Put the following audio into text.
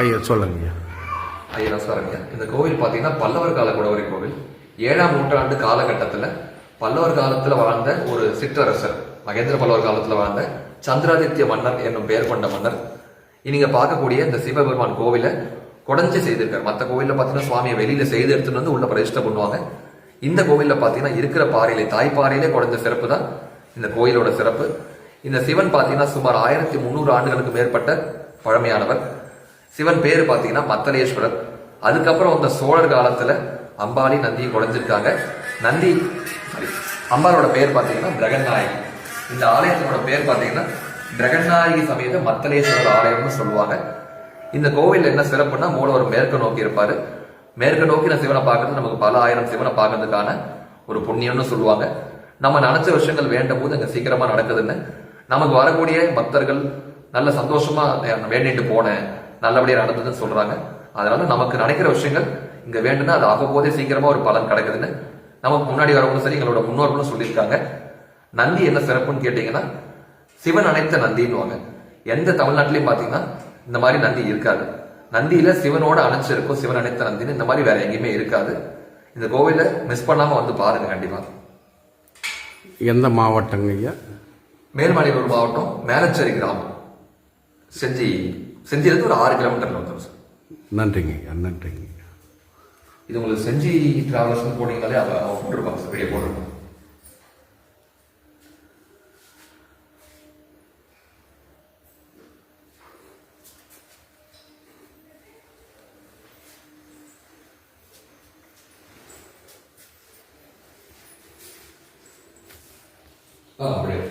ஐயா சொல்லுங்க ஐயா ஐயா நமஸ்காரங்க இந்த கோவில் பார்த்தீங்கன்னா பல்லவர் கால குடவரை கோவில். ஏழாம் நூற்றாண்டு காலகட்டத்தில் பல்லவர் காலத்தில் வாழ்ந்த ஒரு சிற்றரசர் மகேந்திர பல்லவர் காலத்தில் வாழ்ந்த சந்திராதித்ய மன்னர் என்னும் பெயர் கொண்ட மன்னர். நீங்கள் பார்க்கக்கூடிய இந்த சிவபெருமான் கோவிலை குடஞ்சி செய்திருக்காரு. மற்ற கோவிலில் பார்த்தீங்கன்னா சுவாமியை வெளியில் செய்து எடுத்துட்டு வந்து உள்ள பிரதிஷ்டை பண்ணுவாங்க. இந்த கோவிலில் பார்த்தீங்கன்னா இருக்கிற பாறையிலே தாய்ப்பாறையிலே குடஞ்ச சிறப்பு தான் இந்த கோயிலோட சிறப்பு. இந்த சிவன் பார்த்தீங்கன்னா சுமார் ஆயிரத்தி முந்நூறு ஆண்டுகளுக்கு மேற்பட்ட பழமையானவர். சிவன் பேர் பார்த்தீங்கன்னா மத்தலேஸ்வரர் அதுக்கப்புறம் வந்த சோழர் காலத்தில் அம்பாளி நந்தியை குறைஞ்சிருக்காங்க நந்தி சாரி அம்பாலோட பேர் பார்த்தீங்கன்னா பிரகநாயகி இந்த ஆலயத்தோட பேர் பார்த்தீங்கன்னா பிரகநாயகி சமேத மத்தலேஸ்வரர் ஆலயம்னு சொல்லுவாங்க. இந்த கோவில் என்ன சிறப்புன்னா மூலவர் மேற்கு நோக்கி இருப்பாரு. மேற்கு நோக்கி நான் சிவனை பார்க்கறது நமக்கு பல ஆயிரம் சிவனை பார்க்கறதுக்கான ஒரு புண்ணியம்னு சொல்லுவாங்க. நம்ம நினைச்ச விஷயங்கள் வேண்டும் போது அங்கே சீக்கிரமா நடக்குதுன்னு நமக்கு வரக்கூடிய பக்தர்கள் நல்ல சந்தோஷமா வேண்டிட்டு போனேன். நல்லபடியா நடந்ததுன்னு சொல்றாங்க. அதனால நமக்கு நினைக்கிற விஷயங்கள் இங்க வேண்டும்னா அது ஆக போதே சீக்கிரமா ஒரு பலன் கிடைக்குதுன்னு நமக்கு முன்னாடி வரவங்களும் சரி எங்களோட முன்னோர்களும் சொல்லியிருக்காங்க. நந்தி என்ன சிறப்புன்னு கேட்டீங்கன்னா சிவன் அனைத்த நந்தின்னுவாங்க. எந்த தமிழ்நாட்டிலையும் பாத்தீங்கன்னா இந்த மாதிரி நந்தி இருக்காது. நந்தியில சிவனோட அணைச்சிருக்கும் சிவன் அனைத்த நந்தின்னு. இந்த மாதிரி வேற எங்கேயுமே இருக்காது. இந்த கோவில மிஸ் பண்ணாம வந்து பாருங்க கண்டிப்பா. எந்த மாவட்டங்க ஐயா? மேல்மலையூர் மாவட்டம் மேலச்சேரி கிராமம். செஞ்சி செஞ்சியிலிருந்து ஒரு ஆறு கிலோமீட்டர்ல வந்துடும் சார் நன்றிங்க ஐயா நன்றிங்க ஐயா. இது உங்களுக்கு செஞ்சி டிராவலர்ஸ் போனீங்கனாலே அவ அவ போட்டிருப்பாங்க சார் வீடியோ போட்டிருப்பாங்க. ஆ அப்படியே?